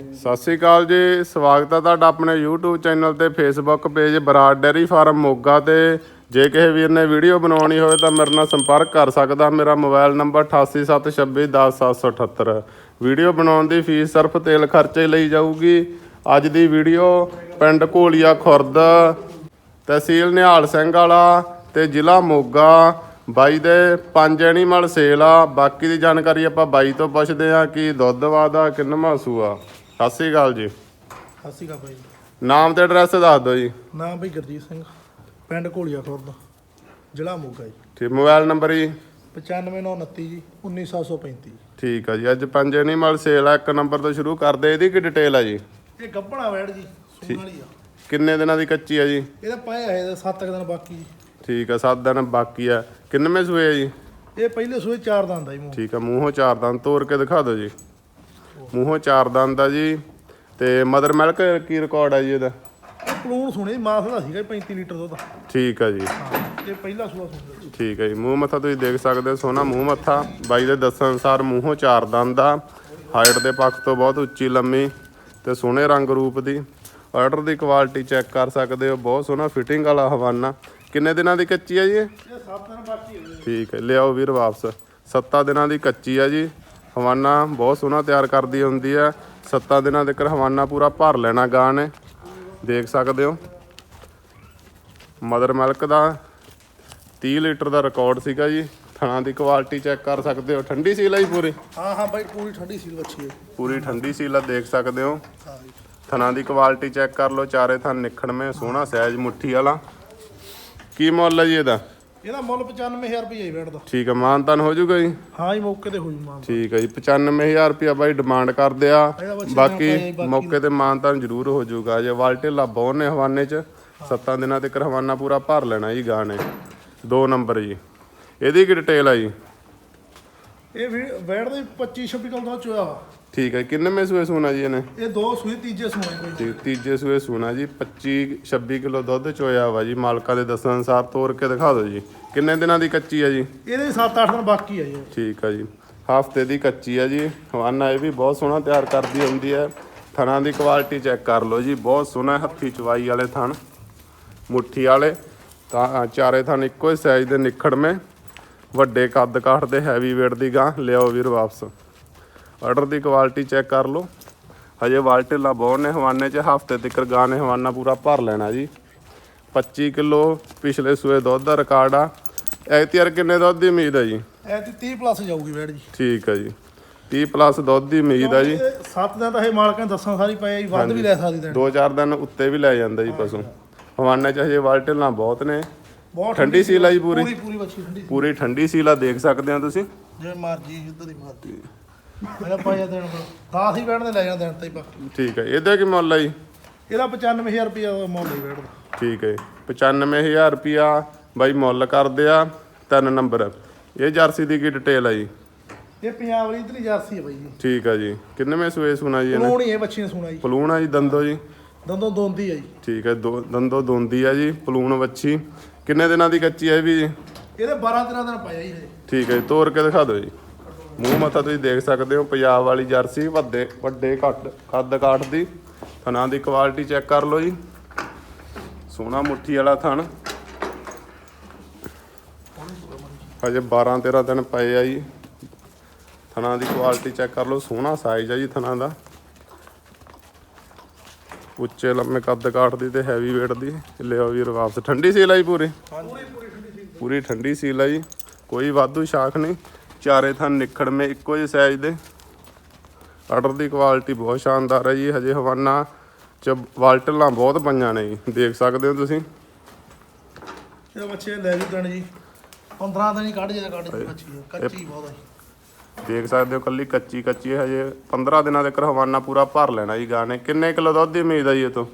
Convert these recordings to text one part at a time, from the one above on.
ਸਤਿ ਸ੍ਰੀ ਅਕਾਲ ਜੀ, ਸਵਾਗਤ ਹੈ ਤੁਹਾਡਾ ਆਪਣੇ YouTube ਚੈਨਲ ਤੇ Facebook page Brar dairy farm Moga ਤੇ। ਜੇ ਕਿਸੇ ਵੀਰ ਨੇ ਵੀਡੀਓ ਬਣਾਉਣੀ ਹੋਵੇ ਤਾਂ ਮੇਰੇ ਨਾਲ ਸੰਪਰਕ ਕਰ ਸਕਦਾ, ਮੇਰਾ ਮੋਬਾਈਲ ਨੰਬਰ 8876210778 ਵੀਡੀਓ ਬਣਾਉਣ ਦੀ ਫੀਸ ਸਿਰਫ ਤੇਲ ਖਰਚੇ ਲਈ ਜਾਊਗੀ। ਅੱਜ ਦੀ ਵੀਡੀਓ ਪਿੰਡ ਘੋਲੀਆ ਖੁਰਦ, ਤਹਿਸੀਲ ਨਿਹਾਲ ਸਿੰਘ ਵਾਲਾ ਤੇ ਜ਼ਿਲ੍ਹਾ ਮੋਗਾ। ਬਾਈ ਦੇ ਪੰਜ ਐਨੀਮਲ ਸੇਲ ਆ, ਬਾਕੀ ਦੀ ਜਾਣਕਾਰੀ ਆਪਾਂ ਬਾਈ ਤੋਂ ਪੁੱਛਦੇ ਆ ਕਿ ਦੁੱਧ ਵਾਦਾ ਕਿੰਨਵਾਂ ਸੂਆ ਸਤਿ ਸ੍ਰੀ ਅਕਾਲ ਜੀ। ਸਤਿ ਸ਼੍ਰੀ ਅਕਾਲ ਭਾਈ ਨਾਮ ਤੇ ਐਡਰੈਸ ਦੱਸ ਦਿਓ ਜੀ। ਨਾਮ ਭਾਈ ਗੁਰਜੀਤ ਸਿੰਘ ਪਿੰਡ ਘੋਲੀਆ ਖੁਰਦ ਜ਼ਿਲ੍ਹਾ ਮੋਗਾ ਜੀ। ਠੀਕ ਮੋਬਾਈਲ ਨੰਬਰ ਜੀ? 95929 ਜੀ 19735 ਠੀਕ ਆ ਜੀ ਅੱਜ ਪੰਜ ਐਨੀਮਲ ਸੇਲ ਆ ਇੱਕ ਨੰਬਰ ਤੋਂ ਸ਼ੁਰੂ ਕਰਦੇ ਇਹਦੀ ਕੀ ਡਿਟੇਲ ਆ ਜੀ? ਇਹ ਗੱਬਣਾ ਵੈੜ ਜੀ ਸੂਣ ਵਾਲੀ ਆ। ਕਿੰਨੇ ਦਿਨਾਂ ਦੀ ਕੱਚੀ ਆ ਜੀ? ਇਹਦਾ ਪਾਇਆ ਹੈ 7 ਦਿਨ ਬਾਕੀ ਜੀ। ਠੀਕ ਆ 7 ਦਿਨ ਬਾਕੀ ਆ। ਕਿੰਨਵੇਂ ਸੂਏ ਆ ਜੀ? ਇਹ ਪਹਿਲੇ ਸੂਏ ਚਾਰ ਦੰਦ ਆ ਜੀ ਮੂੰਹ। ਠੀਕ ਆ ਮੂੰਹੋਂ ਚਾਰ ਦੰਦ ਤੋੜ ਕੇ ਦਿਖਾ ਦਿਓ ਜੀ। ਮੂੰਹੋਂ ਚਾਰ ਦੰਦ ਆ ਜੀ ਤੇ ਮਦਰ ਮਿਲਕ ਕੀ ਰਿਕਾਰਡ ਆ ਜੀ ਇਹਦਾ? ਇਹ ਪਲੂਣ ਸੁਣੇ ਮਾਸ ਦਾ ਸੀਗਾ ਜੀ 35 ਲੀਟਰ ਦੁੱਧ। ਠੀਕ ਆ ਜੀ। ਇਹ ਪਹਿਲਾ ਸੂਆ ਸੁਣਦਾ ਠੀਕ ਹੈ ਜੀ ਮੂੰਹ ਮੱਥਾ ਤੁਸੀਂ ਦੇਖ ਸਕਦੇ ਹੋ ਸੋਹਣਾ ਮੂੰਹ ਮੱਥਾ। ਬਾਈ ਦੇ ਦੱਸਣ ਅਨੁਸਾਰ ਮੂੰਹੋਂ ਚਾਰ ਦੰਦ ਆ ਹਾਈਟ ਦੇ ਪੱਖ ਤੋਂ ਬਹੁਤ ਉੱਚੀ ਲੰਮੀ ਤੇ ਸੋਹਣੇ ਰੰਗ ਰੂਪ ਦੀ। ਆਰਡਰ ਦੀ ਕੁਆਲਿਟੀ ਚੈੱਕ ਕਰ ਸਕਦੇ ਹੋ ਬਹੁਤ ਸੋਹਣਾ ਫਿਟਿੰਗ ਵਾਲਾ ਹਵਾਨਾ। ਕਿੰਨੇ ਦਿਨਾਂ ਦੀ ਕੱਚੀ ਆ ਜੀ ਇਹ? ਇਹ 7 ਦਿਨ ਬਾਕੀ ਠੀਕ ਹੈ ਲਿਆਓ ਵੀਰ ਵਾਪਸ। 7 ਦਿਨਾਂ ਦੀ ਕੱਚੀ ਆ ਜੀ। ਹਵਾਨਾ ਬਹੁਤ ਸੋਹਣਾ ਤਿਆਰ ਕਰਦੀ ਹੁੰਦੀ ਆ। 7 ਦਿਨਾਂ ਤੱਕ ਹਵਾਨਾ ਪੂਰਾ ਭਰ ਲੈਣਾ ਗਾਂ ਨੇ। ਦੇਖ ਸਕਦੇ ਹੋ। ਮਦਰ ਮਿਲਕ ਦਾ 30 ਲੀਟਰ ਦਾ ਰਿਕਾਰਡ ਸੀਗਾ ਜੀ। ਥਣਾ ਦੀ ਕੁਆਲਿਟੀ ਚੈੱਕ ਕਰ ਸਕਦੇ ਹੋ। ਠੰਡੀ ਸੀਲ ਆ ਜੀ ਪੂਰੀ? ਹਾਂ ਹਾਂ ਭਾਈ ਪੂਰੀ ਠੰਡੀ ਸੀਲ ਹੈ। ਪੂਰੀ ਠੰਡੀ ਸੀਲ ਆ ਦੇਖ ਸਕਦੇ ਹੋ। ਹਾਂ ਥਣਾ ਦੀ ਕੁਆਲਿਟੀ ਚੈੱਕ ਕਰ ਲਓ। ਚਾਰੇ ਥਣ ਨਿਖੜਵੇਂ ਸੋਹਣਾ ਸਾਈਜ਼ ਮੁੱਠੀ ਵਾਲਾ। ਕੀ ਮੁੱਲ ਹੈ ਜੀ ਇਹਦਾ? ਇਹਦਾ ਮੁੱਲ 95000 ਰੁਪਏ ਹੀ ਵੈੜ ਦਾ ਠੀਕ ਹੈ ਮਾਨਤਨ ਹੋ ਜਾਊਗਾ ਜੀ? ਹਾਂ ਜੀ ਮੌਕੇ ਤੇ ਹੋਈ ਮਾਨ ਠੀਕ ਹੈ ਜੀ 95000 ਰੁਪਇਆ ਬਾਈ ਡਿਮਾਂਡ ਕਰਦੇ ਆ। ਬਾਕੀ ਮੌਕੇ ਤੇ ਮਾਨਤਾਨ ਜ਼ਰੂਰ ਹੋ ਜਾਊਗਾ ਜੇ ਵਾਲਟੇਲਾ ਬਹੁਤ ਨੇ ਹਵਾਨੇ ਚ ਸੱਤਾਂ ਦਿਨਾਂ ਤੱਕ ਹਵਾਨਾ ਪੂਰਾ ਭਰ ਲੈਣਾ ਜੀ ਗਾਂ ਨੇ ਦੋ ਨੰਬਰ ਜੀ। ਇਹਦੀ ਕੀ ਡਿਟੇਲ ਆ ਜੀ? ਇਹ ਵੀ ਵੈੜ ਦੇ 25 26 ਕਿਲੋ ਦੁੱਧ ਚੋਇਆ ਵਾ। ਠੀਕ ਹੈ ਕਿੰਨੇ ਸੂਏ ਸੂਣਾ ਜੀ ਇਹਨੇ? ਇਹ ਦੋ ਸੂਏ ਤੀਜੇ ਸੂਏ ਕੋਈ ਤੇ ਤੀਜੇ ਸੂਏ ਸੂਣਾ ਜੀ 25 26 ਕਿਲੋ ਦੁੱਧ ਚੋਇਆ ਵਾ ਜੀ ਮਾਲਕਾਂ ਦੇ ਦੱਸਣ ਅਨੁਸਾਰ ਤੋੜ ਕੇ ਦਿਖਾ ਦਿਓ ਜੀ। ਕਿੰਨੇ ਦਿਨਾਂ ਦੀ ਕੱਚੀ ਆ ਜੀ? ਇਹਦੇ 7-8 ਦਿਨ ਬਾਕੀ ਆ ਜੀ ਠੀਕ ਆ ਜੀ। ਹਫ਼ਤੇ ਦੀ ਕੱਚੀ ਆ ਜੀ। ਹਵਾਨਾ ਇਹ ਵੀ ਬਹੁਤ ਸੋਹਣਾ ਤਿਆਰ ਕਰਦੀ ਹੁੰਦੀ ਹੈ। ਥਣਾਂ ਦੀ ਕੁਆਲਿਟੀ ਚੈੱਕ ਕਰ ਲਓ ਜੀ। ਬਹੁਤ ਸੋਹਣਾ ਹੱਥੀ ਚਵਾਈ ਵਾਲੇ ਥਣ ਮੁੱਠੀ ਵਾਲੇ। ਤਾਂ ਚਾਰੇ ਥਣ ਇੱਕੋ ਹੀ ਸਾਈਜ਼ ਦੇ ਨਿਖੜਵੇਂ। ਵੱਡੇ ਕੱਦ ਕਾਠ ਦੇ ਹੈਵੀ weight ਦੀ ਗਾਂ ਲਿਆਓ ਵੀਰ ਵਾਪਸ। ਆਰਡਰ ਦੀ ਕੁਆਲਿਟੀ ਚੈੱਕ ਕਰ ਲਓ। ਹਜੇ ਵਾਲਟੇਲਾ ਬਹੁਤ ਨੇ ਹਵਾਨੇ 'ਚ ਹਫ਼ਤੇ ਤੱਕ ਗਾਂ ਨੇ ਹਵਾਨਾ ਪੂਰਾ ਭਰ ਲੈਣਾ ਜੀ। 25 ਕਿਲੋ ਪਿਛਲੇ ਸੂਏ ਦੁੱਧ ਦਾ ਰਿਕਾਰਡ ਆ। ਐਤਿਆਰ ਕਿੰਨੇ ਦੁੱਧ ਦੀ ਉਮੀਦ ਹੈ ਜੀ? ਐ ਤੇ 30 ਪਲੱਸ ਜਾਊਗੀ ਵੈੜ ਜੀ। ਠੀਕ ਹੈ ਜੀ। 30 ਪਲੱਸ ਦੁੱਧ ਦੀ ਉਮੀਦ ਹੈ ਜੀ। 7 ਦਿਨ ਤਾਂ ਇਹ ਮਾਲਕਾਂ ਨੇ ਦੱਸਣ ਸਾਰੀ ਪਏ ਜੀ ਵੱਧ ਵੀ ਲੈ ਸਕਦੀ ਦਿਨ ਦੋ ਚਾਰ ਦਿਨ ਉੱਤੇ ਵੀ ਲੈ ਜਾਂਦਾ ਜੀ ਪਸ਼ੂ। ਹਵਾਨੇ ਚ ਹਜੇ ਵਾਲਟੇਲਾਂ ਬਹੁਤ ਨੇ। ਬਹੁਤ ਠੰਡੀ ਸੀਲ ਆ ਜੀ ਪੂਰੀ? ਪੂਰੀ ਪੂਰੀ ਬੱਚੀ ਠੰਡੀ ਪੂਰੀ ਠੰਡੀ ਸੀਲਾ ਦੇਖ ਸਕਦੇ ਹੋ ਤੁਸੀਂ? ਜਿਵੇਂ ਮਰਜ਼ੀ ਇੱਧਰ ਦੀ ਮਰਜ਼ੀ। ਮੇਰਾ ਪਾਇਆ ਦੇਣ ਹੁਣ 10 ਹੀ ਦੇ ਲੈ ਜਾਣਾ ਦਿਨ ਤੇ ਬਾਕੀ। ਠੀਕ ਹੈ ਇਹਦਾ ਕੀ ਮੁੱਲ ਹੈ ਜੀ? ਇਹਦਾ 95000 ਰੁਪਏ ਮੁੱਲ ਹੀ ਵੈੜ ਦਾ ਠੀਕ ਹੈ 95000 ਰੁਪਿਆ ਬਾਈ ਮੁੱਲ ਕਰਦੇ ਆ ਤਿੰਨ ਨੰਬਰ। ਇਹ ਜਰਸੀ ਦੀ ਕੀ ਡਿਟੇਲ ਹੈ ਜੀ? ਇਹ ਪੰਜਾਬ ਵਾਲੀ ਇਧਰਲੀ ਜਰਸੀ ਹੈ ਬਾਈ ਜੀ। ਠੀਕ ਹੈ ਜੀ। ਕਿੰਨਵੇਂ ਸੂਏ ਸੁਣਾ ਜੀ ਇਹਨੇ? ਪਲੂਣ ਹੀ ਇਹ ਬੱਚੀ ਨੇ ਸੁਣਾ ਜੀ। ਪਲੂਣ ਆ ਜੀ ਦੰਦੋ ਜੀ? ਦੰਦੋਂ ਦੋਂਦੀ ਆ ਜੀ। ਠੀਕ ਹੈ ਦੋ ਦੰਦੋ ਦੋਂਦੀ ਆ ਜੀ ਪਲੂਣ ਵੱਛੀ। ਕਿੰਨੇ ਦਿਨਾਂ ਦੀ ਕੱਚੀ ਹੈ ਇਹ ਵੀ ਜੀ? ਇਹਦੇ 12 13 ਦਿਨ ਪਾਇਆ ਜੀ ਹਜੇ। ਠੀਕ ਹੈ ਜੀ ਤੋੜ ਕੇ ਦਿਖਾ ਦਿਓ ਜੀ। ਮੂੰਹ ਮੱਥਾ ਤੁਸੀਂ ਦੇਖ ਸਕਦੇ ਹੋ ਪੰਜਾਬ ਵਾਲੀ ਜਰਸੀ ਵੱਡੇ ਵੱਡੇ ਘੱਟ ਕੱਦ ਕਾਠ ਦੀ। ਥਣਾ ਦੀ ਕੁਆਲਿਟੀ ਚੈੱਕ ਕਰ ਲਓ ਜੀ। ਸੋਹਣਾ ਮੁੱਠੀ ਵਾਲਾ ਥਣ। ਹਜੇ 12 13 ਦਿਨ ਪਏ ਆ ਜੀ। ਥਣਾ ਦੀ ਕੁਆਲਿਟੀ ਚੈੱਕ ਕਰ ਲਓ। ਸੋਹਣਾ ਸਾਈਜ਼ ਆ ਜੀ ਥਣਾ ਦਾ। ਉੱਚੇ ਲੰਮੇ ਕੱਦ ਕਾਠ ਦੀ ਤੇ ਹੈਵੀ weight ਦੀ। ਲਿਓ ਵੀਰ ਵਾਪਸ। ਠੰਡੀ ਸੀਲ ਆ ਜੀ ਪੂਰੀ? ਪੂਰੀ ਠੰਡੀ ਸੀਲ ਆ ਜੀ। ਕੋਈ ਵਾਧੂ ਸ਼ਾਖ ਨਹੀਂ। ਚਾਰੇ ਥਣ ਨਿਖੜਵੇਂ ਇੱਕੋ ਜਿਹੇ ਸਾਈਜ਼ ਦੇ। ਆਰਡਰ ਦੀ ਕੁਆਲਿਟੀ ਬਹੁਤ ਸ਼ਾਨਦਾਰ ਹੈ ਜੀ। ਹਜੇ ਹਵਾਨਾ ਚ ਵਾਲਟਲਾਂ ਬਹੁਤ ਪਈਆਂ ਨੇ ਜੀ। ਦੇਖ ਸਕਦੇ ਹੋ ਤੁਸੀਂ। ਇਹ ਬੱਚੇ ਲੈ ਵੀ ਦੇਣ ਜੀ। 15 ਦਿਨ ਹੀ ਕੱਢ ਜੇ ਕੱਢ ਜੀ। ਕੱਚੀ ਬਹੁਤ ਜੀ। ਦੇਖ ਸਕਦੇ ਹੋ ਕੱਲੀ ਕੱਚੀ ਕੱਚੀ ਹਜੇ। 15 ਦਿਨਾਂ ਤੱਕ ਹਵਾਨਾ ਪੂਰਾ ਭਰ ਲੈਣਾ ਜੀ ਗਾਂ ਨੇ ਕਿੰਨੇ ਕਿਲੋ ਦੁੱਧ ਦੀ ਉਮੀਦ ਹੈ ਜੀ ਇਹ ਤੋਂ?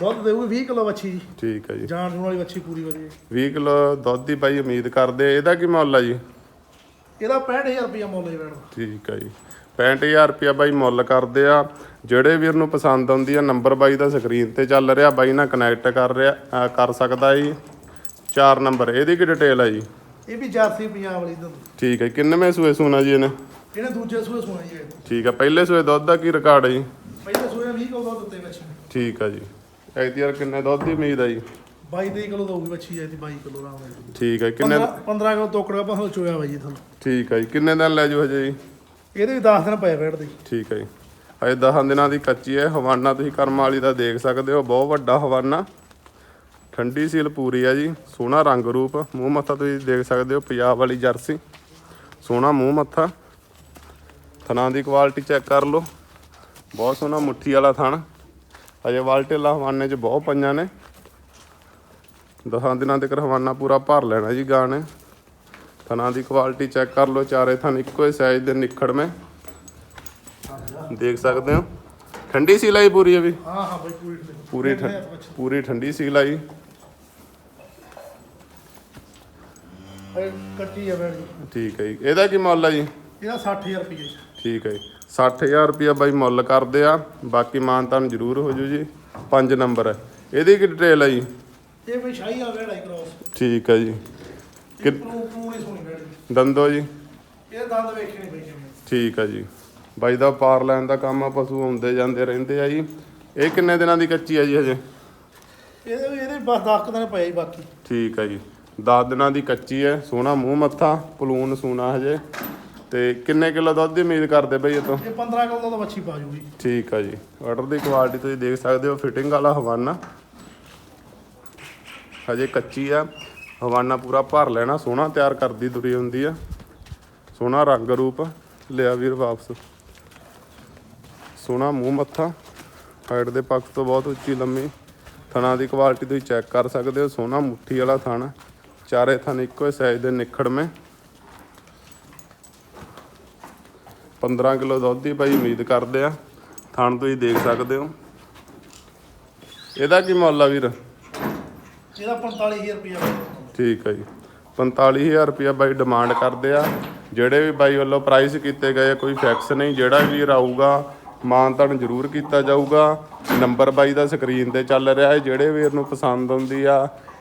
ਦੁੱਧ ਦੇਊਗੀ 20 ਕਿਲੋ ਬੱਚੀ ਜੀ। ਠੀਕ ਹੈ ਜੀ। ਜਾਨ ਜੂਣ ਵਾਲੀ ਬੱਚੀ ਪੂਰੀ ਵਧੀਆ 20 ਕਿਲੋ ਦੁੱਧ ਦੀ ਬਾਈ ਉਮੀਦ ਕਰਦੇ। ਇਹਦਾ ਕੀ ਮੁੱਲ ਹੈ ਜੀ? ਇਹਦਾ 65000 ਰੁਪਏ ਮੁੱਲ ਹੀ ਵੈਣ ਠੀਕ ਹੈ ਜੀ। 65000 ਰੁਪਇਆ ਬਾਈ ਮੁੱਲ ਕਰਦੇ ਆ। ਜਿਹੜੇ ਵੀਰ ਨੂੰ ਪਸੰਦ ਆਉਂਦੀ ਆ ਨੰਬਰ ਬਾਈ ਦਾ ਸਕਰੀਨ ਤੇ ਚੱਲ ਰਿਹਾ। ਬਾਈ ਨਾਲ ਕਨੈਕਟ ਕਰ ਰਿਹਾ ਕਰ ਸਕਦਾ ਜੀ। ਚਾਰ ਨੰਬਰ। ਇਹਦੀ ਕੀ ਡਿਟੇਲ ਹੈ ਜੀ? ਇਹ ਵੀ ਜਰਸੀ ਪੰਜਾਬ ਵਾਲੀ ਦੁੱਧ ਠੀਕ ਹੈ ਕਿੰਨਵੇਂ ਸੂਏ ਸੂਣਾ ਜੀ ਇਹਨੇ? ਇਹਨੇ ਦੂਜੇ ਸੂਏ ਸੁਣਾ ਜੀ ਇਹ। ਠੀਕ ਹੈ ਪਹਿਲੇ ਸੂਏ ਦੁੱਧ ਦਾ ਕੀ ਰਿਕਾਰਡ ਹੈ ਜੀ? ਪਹਿਲੇ ਸੂਏ ਨੇ 20 ਕਿਲੋ ਦੁੱਧ ਦਿੱਤੇ ਬੱਚੀ ਠੀਕ ਆ ਜੀ। ਐਤੀਆਰ ਕਿੰਨੇ ਦੁੱਧ ਦੀ ਉਮੀਦ ਆ ਜੀ? 22 23 ਕਿਲੋ ਦਊਗੀ ਬੱਚੀ ਐ ਤੇ 22 ਕਿਲੋ ਰਾਮ ਨਾਲ ਠੀਕ ਹੈ ਕਿੰਨੇ 15 ਕਿਲੋ ਤੋਕੜਾ ਭਾਵੇਂ ਚੋਇਆ ਬਾਈ ਜੀ ਤੁਹਾਨੂੰ ਠੀਕ ਹੈ ਜੀ ਕਿੰਨੇ ਦਿਨ ਲੈ ਜਾਓ ਹਜੇ ਜੀ? ਇਹਦੇ ਵੀ 10 ਦਿਨ ਪਏ ਬੈਠਦੇ ਠੀਕ ਹੈ ਜੀ। ਹਜੇ 10 ਦਿਨਾਂ ਦੀ ਕੱਚੀ ਹੈ ਹਵਾਨਾ ਤੁਸੀਂ ਕਰਮ ਵਾਲੀ ਦਾ ਦੇਖ ਸਕਦੇ ਹੋ ਬਹੁਤ ਵੱਡਾ ਹਵਾਨਾ। ਠੰਡੀ ਸੀਲ ਪੂਰੀ ਆ ਜੀ ਸੋਹਣਾ ਰੰਗ ਰੂਪ ਮੂੰਹ ਮੱਥਾ ਤੁਸੀਂ ਦੇਖ ਸਕਦੇ ਹੋ ਪੰਜਾਬ ਵਾਲੀ ਜਰਸੀ ਸੋਹਣਾ ਮੂੰਹ ਮੱਥਾ ਥਣਾ ਦੀ ਕੁਆਲਿਟੀ ਚੈੱਕ ਕਰ ਲਓ ਬਹੁਤ ਸੋਹਣਾ ਮੁੱਠੀ ਵਾਲਾ ਥਣ ਹਜੇ ਵਾਲਟੇਲਾ ਹਵਾਨੇ 'ਚ ਬਹੁਤ ਪਈਆਂ ਨੇ ਦਸਾਂ ਦਿਨਾਂ ਤੱਕ ਹਵਾਨਾ ਪੂਰਾ ਭਰ ਲੈਣਾ ਜੀ ਗਾਂ ਨੇ ਥਣਾ ਦੀ ਕੁਆਲਿਟੀ ਚੈੱਕ ਕਰ ਲਓ ਚਾਰੇ ਥਣ ਇੱਕੋ ਹੀ ਸਾਈਜ਼ ਦੇ ਨਿਖੜਵੇਂ ਦੇਖ ਸਕਦੇ ਹੋ ਠੰਡੀ ਸੀਲਾਈ ਪੂਰੀ ਹੈ ਵੀ? ਹਾਂ ਹਾਂ ਬਾਈ ਪੂਰੀ ਪੂਰੀ ਠੰਡੀ ਠੰ- ਪੂਰੀ ਕੱਟੀ ਆ ਜੀ ਠੀਕ ਹੈ ਜੀ। ਇਹਦਾ ਕੀ ਮੁੱਲ ਹੈ ਜੀ? ਇਹਦਾ 60000 ਰੁਪਏ ਠੀਕ ਹੈ ਜੀ। 60000 ਰੁਪਇਆ ਬਾਈ ਮੁੱਲ ਕਰਦੇ ਆ। ਬਾਕੀ ਮਾਨਤਾਨ ਜ਼ਰੂਰ ਹੋ ਜੂ ਜੀ। 5 ਨੰਬਰ ਹੈ। ਇਹਦੀ ਕੀ ਡਿਟੇਲ ਹੈ ਜੀ? ਇਹ ਬਈ ਸ਼ਾਹੀ ਆ ਆਈ ਕ੍ਰੋਸ ਠੀਕ ਹੈ ਜੀ। ਕਿ- ਪਰੂ ਬੈਠ ਜੀ ਦੰਦੋ ਜੀ? ਇਹ ਦੰਦ ਵੇਖੇ ਨਹੀਂ ਬਈ ਜਿਵੇਂ ਠੀਕ ਹੈ ਜੀ। ਬਾਈ ਦਾ ਪਾਰ ਲੈਣ ਦਾ ਕੰਮ ਆ ਪਸ਼ੂ ਆਉਂਦੇ ਜਾਂਦੇ ਰਹਿੰਦੇ ਆ ਜੀ। ਇਹ ਕਿੰਨੇ ਦਿਨਾਂ ਦੀ ਕੱਚੀ ਆ ਜੀ ਹਜੇ? ਇਹਦੇ ਇਹਦੇ ਬਸ 10 ਕੁ ਦਿਨ ਪਏ ਜੀ ਬਾਕੀ। ਠੀਕ ਹੈ ਜੀ। 10 ਦਿਨਾਂ ਦੀ ਕੱਚੀ ਹੈ ਸੋਹਣਾ ਮੂੰਹ ਮੱਥਾ ਪਲੂਨ ਸੂਣਾ ਹਜੇ। ਤੇ ਕਿੰਨੇ ਕਿਲੋ ਦੁੱਧ ਦੀ ਉਮੀਦ ਕਰਦੇ ਬਈ ਇਹ ਤੋਂ? ਇਹ 15 ਕਿਲੋ ਦਾ ਬੱਚੀ ਪਾ ਜੂਗੀ। ਠੀਕ ਆ ਜੀ। ਆਰਡਰ ਦੀ ਕੁਆਲਿਟੀ ਤੁਸੀਂ ਦੇਖ ਸਕਦੇ ਹੋ ਫਿਟਿੰਗ ਵਾਲਾ ਹਵਾਨਾ। ਹਜੇ ਕੱਚੀ ਆ। ਹਵਾਨਾ ਪੂਰਾ ਭਰ ਲੈਣਾ ਸੋਹਣਾ ਤਿਆਰ ਕਰਦੀ ਤੁਰੀ ਹੁੰਦੀ ਆ। ਸੋਹਣਾ ਰੰਗ ਰੂਪ ਲਿਆ ਵੀਰ ਵਾਪਸ। ਸੋਹਣਾ ਮੂੰਹ ਮੱਥਾ। ਹਾਈਟ ਦੇ ਪੱਖ ਤੋਂ ਬਹੁਤ ਉੱਚੀ ਲੰਮੀ। ਥਣਾ ਦੀ ਕੁਆਲਿਟੀ ਤੁਸੀਂ ਚੈੱਕ ਕਰ ਸਕਦੇ ਹੋ ਸੋਹਣਾ ਮੁੱਠੀ ਵਾਲਾ ਥਣ। ਚਾਰੇ ਥਣ ਇੱਕੋ ਹੀ ਸਾਈਜ਼ ਦੇ ਨਿਖੜਵੇਂ 15 ਕਿਲੋ ਦੁੱਧ ਦੀ ਭਾਈ ਉਮੀਦ ਕਰਦੇ ਆ। ਥਣ ਤੁਸੀਂ ਦੇਖ ਸਕਦੇ ਹੋ। ਇਹਦਾ ਕੀ ਮੁੱਲ ਆ ਵੀਰ? ਇਹਦਾ 45000 ਰੁਪਏ ਠੀਕ ਹੈ ਜੀ। 45000 ਰੁਪਇਆ ਬਾਈ ਡਿਮਾਂਡ ਕਰਦੇ ਆ। ਜਿਹੜੇ ਵੀ ਬਾਈ ਵੱਲੋਂ ਪ੍ਰਾਈਸ ਕੀਤੇ ਗਏ ਕੋਈ ਫਿਕਸ ਨਹੀਂ। ਜਿਹੜਾ ਵੀ ਆਊਗਾ ਮਾਨਤਨ ਜ਼ਰੂਰ ਕੀਤਾ ਜਾਊਗਾ। ਨੰਬਰ ਬਾਈ ਦਾ ਸਕਰੀਨ ਤੇ ਚੱਲ ਰਿਹਾ ਹੈ। ਜਿਹੜੇ ਵੀਰ ਨੂੰ ਪਸੰਦ ਆਉਂਦੀ ਆ